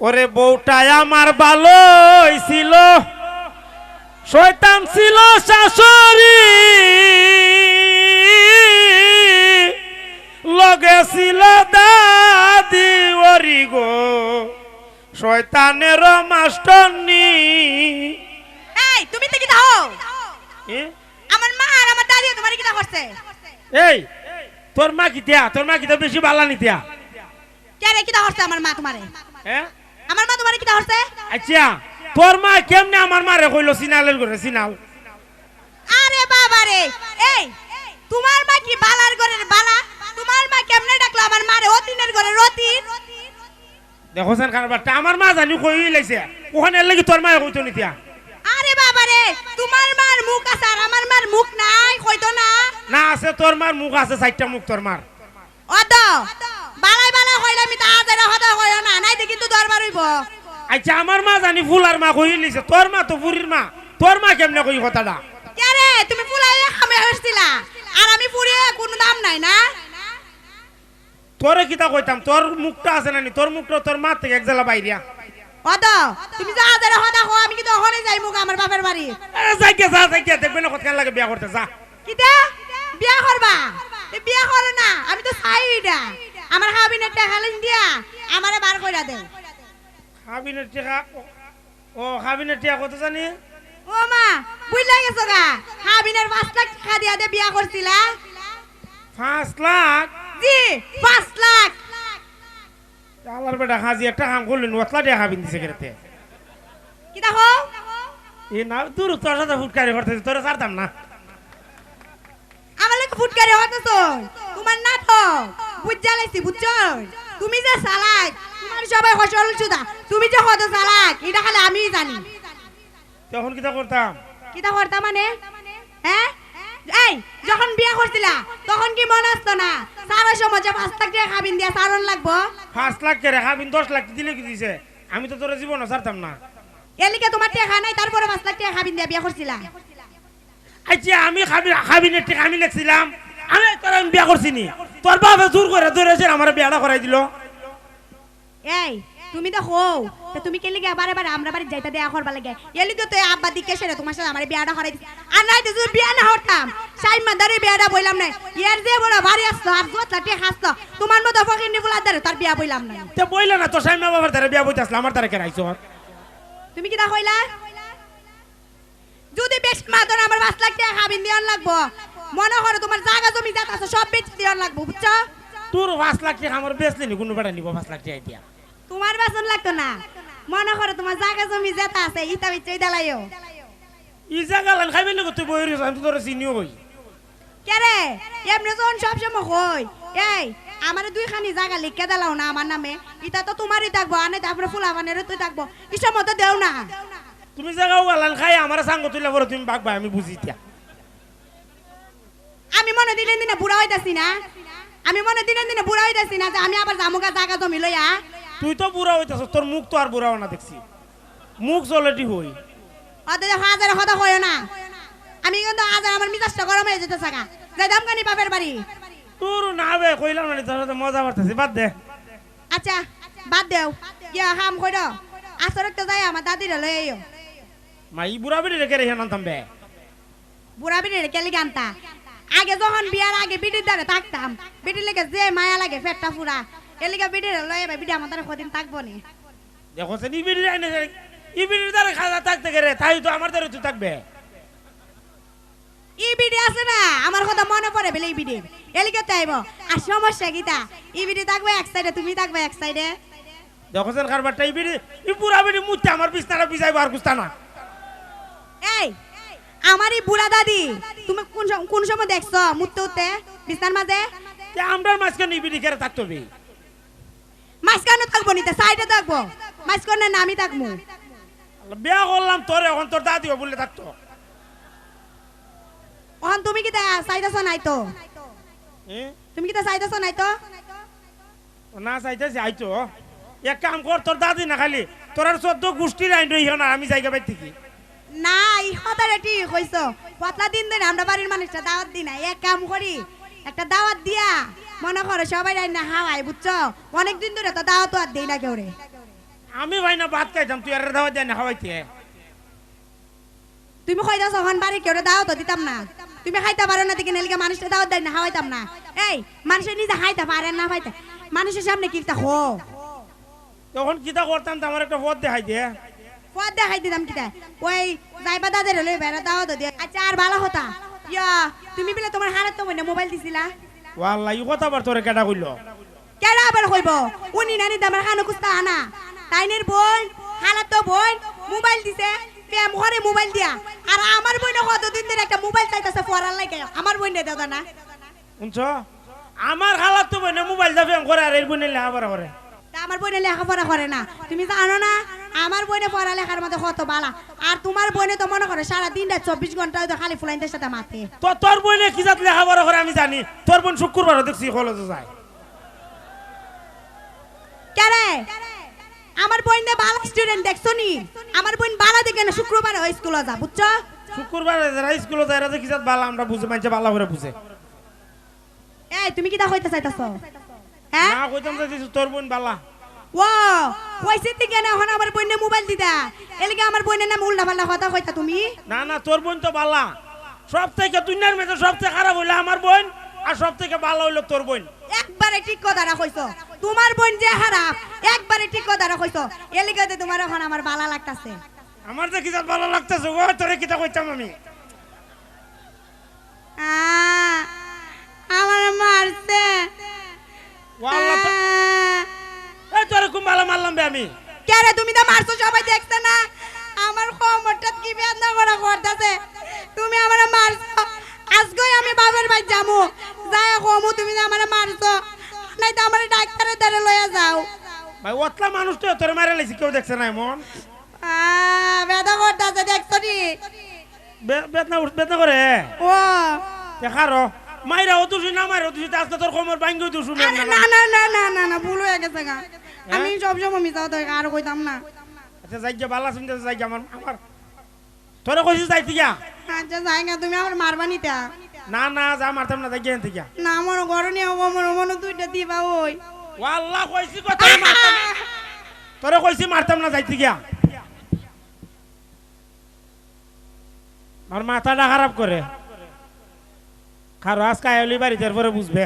ওরে বউটাই আমার ভালোই ছিল। শয়তান ছিল শাশুড়ি। লগে ছিল দাদি ওরি গো। শয়তানের মাস্টরনি এই তুমি তো কি দাও আমার মা আর আমার দাদি তোমার কি করছে এই তোর মা কি দিয়া তোর মা কি তো বেশি ভালো নিতিয়া কে রে কি করছে আমার মা তোমারে? হ্যাঁ? আমার মা তোমারে কি করছে আচ্ছা তোর মা কেমনে আমার মারে কইলো সিনালের করে সিনাল? আরে বাবা রে এই তোমার মা কি বালার ঘরের বালা? তোমার মা কেমনে ডাকলো আমার মারে? অতিনের ঘরে রতিন? দেখো স্যার কারবারটা আমার মা জানি কই লাইছে ওখানে লাগি তোর মা কইতো নিতিয়া আরে বাবা রে তোমার মার মুখ আছে আর আমার মার মুখ নাই কইতো না। না আছে তোর মার মুখ আছে চারটা মুখ তোর মার। অত। কিন্তু দরবার হইব। আচ্ছা আমার মা জানি ফুলার মা কই লিছে তোর মা তো বুড়ির মা। তোর মা কেমনে কই কথাটা? কে রে? তুমি ফুলাই খামে হইছিলা আর আমি পুরিয়ে কোনো দাম নাই না? তোরে কিতা কইতাম? তোর মুখটা আছে নানি তোর মুখটা তোর মা থেকে এক জেলা বাইরিয়া অত? তুমি যা আজারে হদা কো আমি কিন্তু ওখানে যাই মুখ আমার বাপের বাড়ি। এ, যাইকে যা যাইকে দেখবে না কতক্ষণ লাগে বিয়া করতে যা। কিটা বিয়া করবা? বিয়া করো না। আমি তো চাই এটা আমার হাবিনের টাকা লিন দিয়া আমারে বার কইরা দে। খাবিনের টিকা ও খাবিনের টিকা কত জানি? ও মা বুঝলা গেছো গা। হাবিনের পাঁচ লাখ টাকা দিয়া দে বিয়া করছিলা। পাঁচ লাখ? জি পাঁচ লাখ। আল্লাহর বেটা হাজি একটা কাম করলেন ওতলা দিয়ে খাবিন দিছে কেরেতে কি দেখো? এ না দূর তোর সাথে ফুটকারি করতে তোরে ছাড়তাম না। আমার লোক ফুটকারে হতো তোমার না তো। বুঝা লাইছি বুঝছ? তুমি যে চালাক তোমার সবাই হসল চুদা। তুমি যে হতো চালাক এটা খালি আমি জানি। তখন কিতা করতাম? কিতা করতা মানে? হ্যাঁ এই যখন বিয়া করছিলা তখন কি মনে আসতো না? সারা সময় যে পাঁচ লাখ টাকা খাবিন দিয়া সারন লাগবো? পাঁচ লাখ কেরে খাবিন দশ লাখ দিলে কি দিছে? আমি তো তোর জীবন ছাড়তাম না। এলিকে তোমার টাকা নাই তারপরে পাঁচ লাখ টাকা খাবিন দিয়া বিয়া করছিলা আচ্ছা আমি খাবি খাবিনের টিকা আমি লেখছিলাম। আমি তোর বিয়া করছি নি? তোর বাবা জোর করে ধরেছে আমার বিয়াটা করাই দিল। এই তুমি তো হো তা তুমি কেলি গে বারে বারে আমরা বাড়ি যাইতে দেয়া করবা লাগে? এলি তো তুই আব্বা দিকে সেরে তোমার সাথে আমার বিয়াটা করাই দিস আর নাই তো যদি বিয়া না হতাম সাই মাদারে বিয়াটা বইলাম না ইয়ার যে বড় বাড়ি আসতো আর জোত লাটে হাসতো তোমার মতো ফকির নি বলা তার বিয়া বইলাম না তে বইলে না তোর সাইমা বাবার দ্বারা বিয়া বইতে আসলে আমার দ্বারা কেরাইছ তুমি কি দা কইলা? যদি বেশ মাদন আমার লাখ টাকা খাবিন দিয়ান লাগবো মনে করো তোমার জায়গা জমি যাত আছে সব বেচে দিয়ান লাগবো বুঝছ? তোর পাঁচ লাখ টাকা আমার বেচলি নি কোনো বেটা নিব পাঁচ লাখ টাকা দিয়া তোমার বাসন লাগতো না? মনে করো তোমার জায়গা জমি যেটা আছে ইটা বেচে দেলাইও। ই জায়গা লান খাইবে না তুই বই রইছ আমি তো তোর চিনিও বই কেরে এমনি যখন সবসময় কই? এই আমার দুইখানি জায়গা লিখে দিলাও না আমার নামে। ইটা তো তোমারই থাকব আনে তারপরে ফুলা বানের তুই থাকব। ইসব মতো দেও না। তুমি জায়গা ওয়ালান খাই আমার সাঙ্গ তুলে পরে তুমি বাগবা আমি বুঝি দিয়া আমি মনে দিনে দিনে বুড়া হইতাছি না? আমি মনে দিনে দিনে বুড়া হইতাছি না যে আমি আবার জামুকা জায়গা জমি লইয়া? তুই তো বুড়া হইতেছ তোর মুখ তো আর বুড়াও না দেখছি। মুখ চলেটি হই। অত হাজার কথা কয় না। আমি কিন্তু হাজার আমার মিজাজটা গরম হয়ে যেতে থাকা যাই দাম কানি বাপের বাড়ি? তোর না বে কইলাম না তোর সাথে মজা করতেছি বাদ দে। আচ্ছা বাদ দেও। ইয়া হাম কইর আসরক তো যাই আমার দাদিরা লই আইও। মা ই বুড়া বেড়ি রেখে রেখে নাম বে? বুড়া বিড়ি কেলি গানতা? আগে যখন বিয়ার আগে বিড়ির দ্বারা থাকতাম বিড়ির লেগে যে মায়া লাগে পেটটা পুরা এলিকা বিড়ির লই আইবা বিড়ি আমার দ্বারা কদিন থাকব নি? দেখো সে ই বেড়ি আইনে ই বেড়ির দ্বারা খাজা থাকতে গেলে তাই তো আমার দ্বারা তুই থাকবে। ই বিড়ি আছে না? আমার কথা মনে পড়ে বেলে ই বিড়ির এলিকা তো আর সমস্যা কিতা ই বিড়ি থাকবে এক সাইডে তুমি থাকবে এক সাইডে। দেখো সে কারবারটা ই বেড়ি ই বুড়া বেড়ি মুতে আমার বিছনাটা বিছাইবো আর কুস্তা না। এই আমার এই বুড়া দাদি। তুমি কোন কোন সময় দেখছ মুততে উঠতে? বিছনার মাঝে? তে আমরা মাঝখানে ই বেড়ি খেলে থাকতে হবে। মাঝখানে থাকব নিতে সাইডে থাকব। মাঝখানে না আমি থাকব বিয়া করলাম তোর এখন তোর দাদিও বলে থাকতো। ওখান তুমি কি চাইতেছ নাই তো? তুমি কি চাইতেছ নাই তো? না চাইতেছি আইতো। এক কাম কর তোর দাদি না খালি তোর আর চোদ্দ গোষ্ঠীর আইন রইহ না আমি জায়গা পাই থেকে। না এই কথাটা ঠিক কইছো। পতলা দিন দিন আমরা বাড়ির মানুষটা দাওয়াত দি না। এক কাম করি একটা দাওয়াত দিয়া মনে করো সবাই রান্না হাওয়াই বুঝছ? অনেক দিন ধরে তো দাওয়াত আর দেই না কেউ রে। আমি ভাই না ভাত খাইতাম তুই আর দাওয়া দেয় না খাওয়াইতে তুমি কইতাছ হন বাড়ি কেউ দাও তো দিতাম না। তুমি খাইতে পারো না দিকে নেলকে মানুষটা দাও দেয় না খাওয়াইতাম না। এই মানুষের নিজে খাইতে পারে না খাইতে মানুষের সামনে কিরতা খো তখন কিতা করতাম তো আমার একটা পথ দেখাই দিয়ে পদ দেখাই দিতাম কিতা ওই যাইবা দাদের হলে বেড়া দাও তো দিয়ে। আচ্ছা আর ভালো হতা ইয়া তুমি বলে তোমার হারাত তো মনে মোবাইল দিছিলা? ওয়াল্লা ই কথা বার তোরে কেটা কইল কেন আবার কইব উনি নানি দামার খানো কুস্তা আনা তাইনের বোন হালাত তো বোন মোবাইল দিছে। প্রেম ঘরে মোবাইল দিয়া। আর আমার বোন কতদিন ধরে একটা মোবাইল চাইতেছে পড়ার লাগে আমার বোন দাদা না শুনছ? আমার হালাত তো বইনে মোবাইল যাবে করে আর এর লেখা পড়া করে তা আমার বোনে লেখাপড়া করে না। তুমি জানো না? আমার বোনে পড়ালেখার মধ্যে কত বালা। আর তোমার বোনে তো মনে করে সারা দিনটা চব্বিশ ঘণ্টা হয়তো খালি ফুলাইনদের সাথে মাতে। তো তোর বইনে কি জাত লেখা পড়া করে আমি জানি। তোর বোন শুক্রবার দেখছি কলেজে যায়। কেরে? আমার বোন ভালো স্টুডেন্ট দেখছ নি? আমার বোন ভালো দেখে না শুক্রবার ওই স্কুলে যা বুঝছ? শুক্রবার যারা স্কুলে যায় এরা যে কি জাত ভালো আমরা বুঝে মানছে ভালো করে বুঝে। এই তুমি কি তা হইতে চাইতাছ? হ্যাঁ? না কইতাম যে তোর বোন বালা। ও কইছে তি কেন এখন আমার বোনে মোবাইল দিতা এলিকে আমার বোনের নাম উল্টা পাল্টা কথা কইতা তুমি? না না তোর বোন তো বালা। সব থেকে দুনিয়ার মেয়েদের সব থেকে খারাপ হইল আমার বোন আর সব থেকে ভালো হইল তোর বোন। একবারে ঠিক কথা কইছো তোমার বোন যে খারাপ একবারে ঠিক কথা কইছো এলিকাতে তোমার এখন আমার বালা লাগতাছে। আমার যে কি ভালো লাগতেছে ও তোরে কিতা কইতাম আমি? আমার মারছে ওয়াল্লা তো- এই তোরে খুব ভালো মারলাম বে আমি। কেরে তুমি তো মারছো সবাই দেখছে না। আমার কোমরটা কি বেদনা করা করতেছে? তুমি আমার মারছো। আজকে আমি বাবার বাড়ি যামু যাই কমু তুমি যে আমার মারছো নাই তো আমার ডাক্তারের দ্বারা লইয়া যাও। ভাই ওতলা মানুষ তো তোরে মারে লাইছি কেউ দেখছে না এমন। বেদনা করতেছে দেখছ নি? বেদনা বেদনা করে। ও। দেখারো মাইরা ও তুই না মাইরা তুই আজকে তোর কোমর ভাঙ্গি তুই শুনে না না না না না না গেছে গা আমি সব সময় মিশাও তো আর কইতাম না। আচ্ছা যাই বালা শুনতে যাই আমার আমার তোরে কইছিস যাইতি গিয়া। আচ্ছা যাই না তুমি আমার মারবা নিতা? না না যা মারতাম না যাই গিয়া এনতে গিয়া। না আমার ঘরে নিয়ে আমার মনে দুইটা দিবা ওই। কইছি মারতাম তোরে কইছি মারতাম না যাইতি গিয়া। আর মাথাটা খারাপ করে। খারো আজকে বাড়িতে পরে বুঝবে।